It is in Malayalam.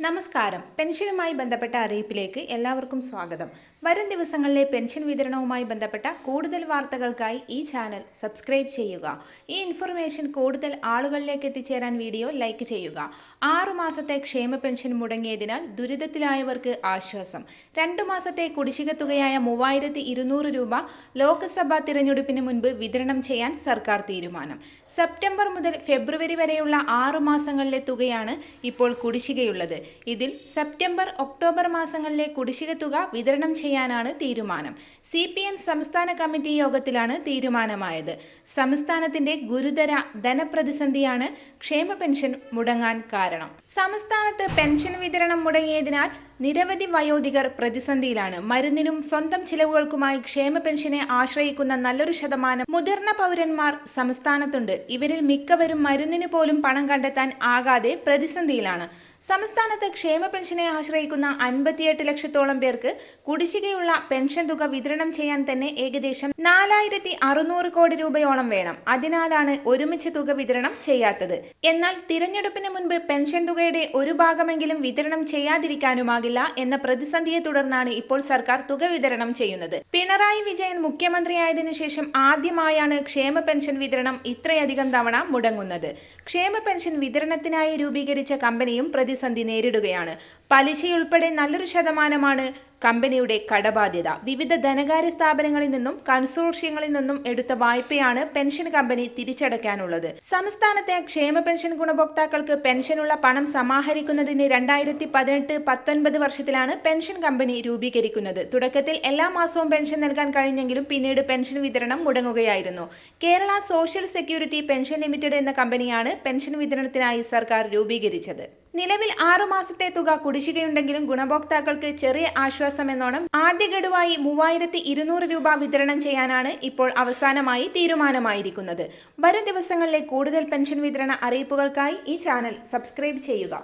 നമസ്കാരം. പെൻഷനുമായി ബന്ധപ്പെട്ട അറിയിപ്പിലേക്ക് എല്ലാവർക്കും സ്വാഗതം. വരും ദിവസങ്ങളിലെ പെൻഷൻ വിതരണവുമായി ബന്ധപ്പെട്ട കൂടുതൽ വാർത്തകൾക്കായി ഈ ചാനൽ സബ്സ്ക്രൈബ് ചെയ്യുക. ഈ ഇൻഫർമേഷൻ കൂടുതൽ ആളുകളിലേക്ക് എത്തിച്ചേരാൻ വീഡിയോ ലൈക്ക് ചെയ്യുക. ആറു മാസത്തെ ക്ഷേമ പെൻഷൻ മുടങ്ങിയതിനാൽ ദുരിതത്തിലായവർക്ക് ആശ്വാസം. രണ്ടു മാസത്തെ കുടിശ്ശിക തുകയായ മൂവായിരത്തി ഇരുന്നൂറ് രൂപ ലോക്സഭാ തിരഞ്ഞെടുപ്പിന് മുൻപ് വിതരണം ചെയ്യാൻ സർക്കാർ തീരുമാനം. സെപ്റ്റംബർ മുതൽ ഫെബ്രുവരി വരെയുള്ള ആറു മാസങ്ങളിലെ തുകയാണ് ഇപ്പോൾ കുടിശ്ശികയുള്ളത്. ഇതിൽ സെപ്റ്റംബർ ഒക്ടോബർ മാസങ്ങളിലെ കുടിശ്ശിക തുക വിതരണം ചെയ്യാനാണ് തീരുമാനം. സി പി എം സംസ്ഥാന കമ്മിറ്റി യോഗത്തിലാണ് തീരുമാനമായത്. സംസ്ഥാനത്തിന്റെ ഗുരുതര ധനപ്രതിസന്ധിയാണ് ക്ഷേമ പെൻഷൻ മുടങ്ങാൻ കാരണം. സംസ്ഥാനത്ത് പെൻഷൻ വിതരണം മുടങ്ങിയതിനാൽ നിരവധി വയോധികർ പ്രതിസന്ധിയിലാണ്. മരുന്നിനും സ്വന്തം ചിലവുകൾക്കുമായി ക്ഷേമ പെൻഷനെ ആശ്രയിക്കുന്ന നല്ലൊരു ശതമാനം മുതിർന്ന പൗരന്മാർ സംസ്ഥാനത്തുണ്ട്. ഇവരിൽ മിക്കവരും മരുന്നിന് പോലും പണം കണ്ടെത്താൻ ആകാതെ പ്രതിസന്ധിയിലാണ്. സംസ്ഥാനത്ത് ക്ഷേമ പെൻഷനെ ആശ്രയിക്കുന്ന അൻപത്തിയെട്ട് ലക്ഷത്തോളം പേർക്ക് കുടിശ്ശികയുള്ള പെൻഷൻ തുക വിതരണം ചെയ്യാൻ തന്നെ ഏകദേശം നാലായിരത്തി അറുന്നൂറ് കോടി രൂപയോളം വേണം. അതിനാലാണ് ഒരുമിച്ച് തുക വിതരണം ചെയ്യാത്തത്. എന്നാൽ തിരഞ്ഞെടുപ്പിന് മുൻപ് പെൻഷൻ തുകയുടെ ഒരു ഭാഗമെങ്കിലും വിതരണം ചെയ്യാതിരിക്കാനുമാകില്ല എന്ന പ്രതിസന്ധിയെ തുടർന്നാണ് ഇപ്പോൾ സർക്കാർ തുക വിതരണം ചെയ്യുന്നത്. പിണറായി വിജയൻ മുഖ്യമന്ത്രിയായതിനു ശേഷം ആദ്യമായാണ് ക്ഷേമ പെൻഷൻ വിതരണം ഇത്രയധികം തവണ മുടങ്ങുന്നത്. ക്ഷേമ പെൻഷൻ വിതരണത്തിനായി രൂപീകരിച്ച കമ്പനിയും പ്രതിസന്ധി നേരിടുകയാണ്. പലിശയുൾപ്പെടെ നല്ലൊരു ശതമാനമാണ് കമ്പനിയുടെ കടബാധ്യത. വിവിധ ധനകാര്യ സ്ഥാപനങ്ങളിൽ നിന്നും കൺസോർഷ്യങ്ങളിൽ നിന്നും എടുത്ത വായ്പയാണ് പെൻഷൻ കമ്പനി തിരിച്ചടയ്ക്കാനുള്ളത്. സംസ്ഥാനത്തെ ക്ഷേമ പെൻഷൻ ഗുണഭോക്താക്കൾക്ക് പെൻഷനുള്ള പണം സമാഹരിക്കുന്നതിന് രണ്ടായിരത്തി പതിനെട്ട് പത്തൊൻപത് വർഷത്തിലാണ് പെൻഷൻ കമ്പനി രൂപീകരിക്കുന്നത്. തുടക്കത്തിൽ എല്ലാ മാസവും പെൻഷൻ നൽകാൻ കഴിഞ്ഞെങ്കിലും പിന്നീട് പെൻഷൻ വിതരണം മുടങ്ങുകയായിരുന്നു. Kerala social security pension limited എന്ന കമ്പനിയാണ് പെൻഷൻ വിതരണത്തിനായി സർക്കാർ രൂപീകരിച്ചത്. നിലവിൽ ആറു മാസത്തെ തുക കുടിശ്ശികയുണ്ടെങ്കിലും ഗുണഭോക്താക്കൾക്ക് ചെറിയ ആശ്വാസമെന്നോണം ആദ്യ ഗഡുവായി മൂവായിരത്തി ഇരുന്നൂറ് രൂപ വിതരണം ചെയ്യാനാണ് ഇപ്പോൾ അവസാനമായി തീരുമാനമായിരിക്കുന്നത്. വരും ദിവസങ്ങളിലെ കൂടുതൽ പെൻഷൻ വിതരണ അറിയിപ്പുകൾക്കായി ഈ ചാനൽ സബ്സ്ക്രൈബ് ചെയ്യുക.